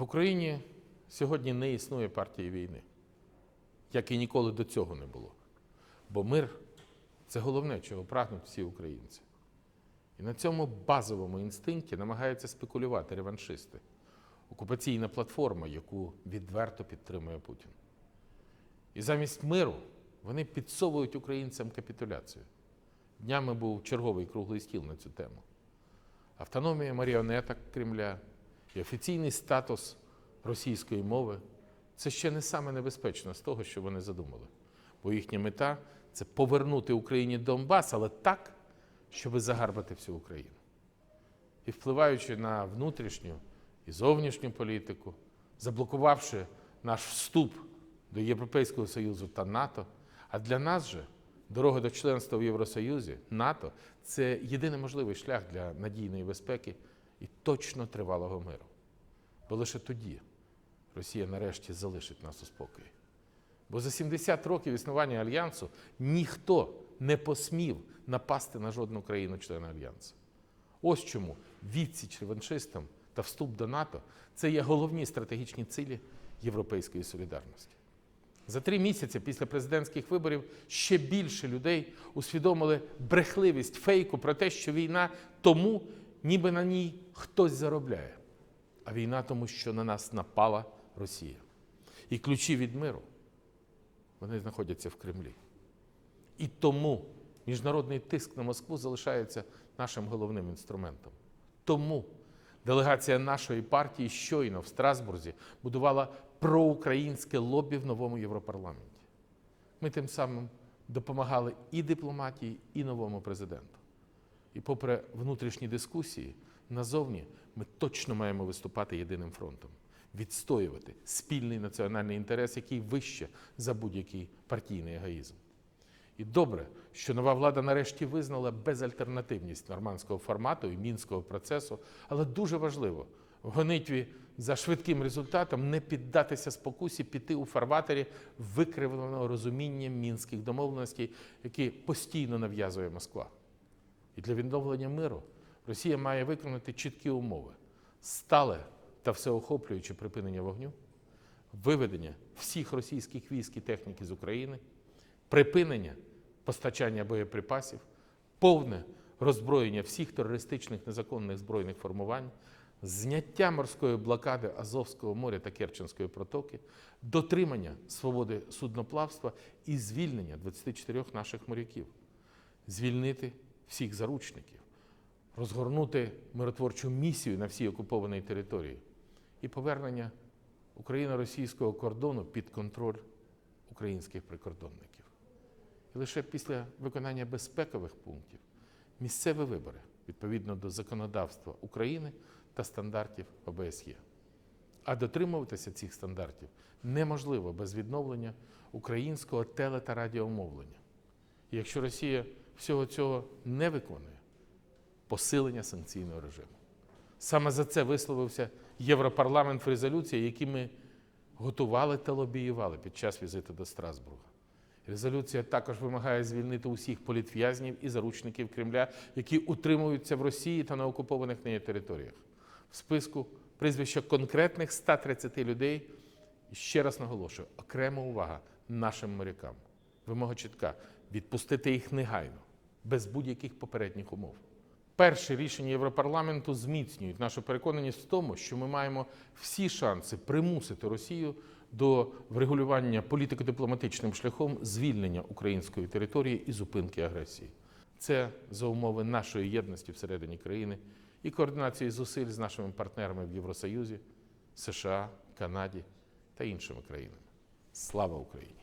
В Україні сьогодні не існує партії війни, як і ніколи до цього не було. Бо мир це головне, чого прагнуть всі українці. І на цьому базовому інстинкті намагаються спекулювати реваншисти, окупаційна платформа, яку відверто підтримує Путін. І замість миру вони підсовують українцям капітуляцію. Днями був черговий круглий стіл на цю тему. Автономія маріонеток Кремля і офіційний статус російської мови це ще не саме небезпечно з того, що вони задумали. Бо їхня мета це повернути Україні Донбас, але так, щоб загарбати всю Україну. І впливаючи на внутрішню і зовнішню політику, заблокувавши наш вступ до Європейського Союзу та НАТО, а для нас же дорога до членства в Євросоюзі, НАТО це єдиний можливий шлях для надійної безпеки і точно тривалого миру. Бо лише тоді Росія нарешті залишить нас у спокої. Бо за 70 років існування альянсу ніхто не посмів напасти на жодну країну-члена альянсу. Ось чому відсіч реваншистам та вступ до НАТО це є головні стратегічні цілі європейської солідарності. За три місяці після президентських виборів ще більше людей усвідомили брехливість фейку про те, що війна тому, ніби на ній хтось заробляє, а війна тому, що на нас напала Росія. І ключі від миру вони знаходяться в Кремлі. І тому міжнародний тиск на Москву залишається нашим головним інструментом. Тому делегація нашої партії щойно в Страсбурзі будувала проукраїнське лобі в новому Європарламенті. Ми тим самим допомагали і дипломатії, і новому президенту. І попри внутрішні дискусії, назовні ми точно маємо виступати єдиним фронтом, відстоювати спільний національний інтерес, який вище за будь-який партійний егоїзм. І добре, що нова влада нарешті визнала безальтернативність нормандського формату і мінського процесу, але дуже важливо в гонитві за швидким результатом не піддатися спокусі піти у фарватері викривленого розуміння мінських домовленостей, які постійно нав'язує Москва. І для відновлення миру Росія має виконати чіткі умови: стале та всеохоплююче припинення вогню, виведення всіх російських військ і техніки з України, припинення постачання боєприпасів, повне роззброєння всіх терористичних незаконних збройних формувань, зняття морської блокади Азовського моря та Керченської протоки, дотримання свободи судноплавства і звільнення 24 наших моряків, звільнити всіх заручників, розгорнути миротворчу місію на всій окупованій території і повернення україно-російського кордону під контроль українських прикордонників. І лише після виконання безпекових пунктів місцеві вибори відповідно до законодавства України та стандартів ОБСЄ. А дотримуватися цих стандартів неможливо без відновлення українського теле та радіомовлення. І якщо Росія всього цього не виконує, посилення санкційного режиму. Саме за це висловився Європарламент в резолюції, які ми готували та лобіювали під час візиту до Страсбурга. Резолюція також вимагає звільнити усіх політв'язнів і заручників Кремля, які утримуються в Росії та на окупованих нею територіях. В списку прізвища конкретних 130 людей. Ще раз наголошую: окрема увага нашим морякам. Вимога чітка відпустити їх негайно, без будь-яких попередніх умов. Перші рішення Європарламенту зміцнюють нашу переконаність в тому, що ми маємо всі шанси примусити Росію до врегулювання політико-дипломатичним шляхом звільнення української території і зупинки агресії. Це за умови нашої єдності всередині країни і координації зусиль з нашими партнерами в Євросоюзі, США, Канаді та іншими країнами. Слава Україні!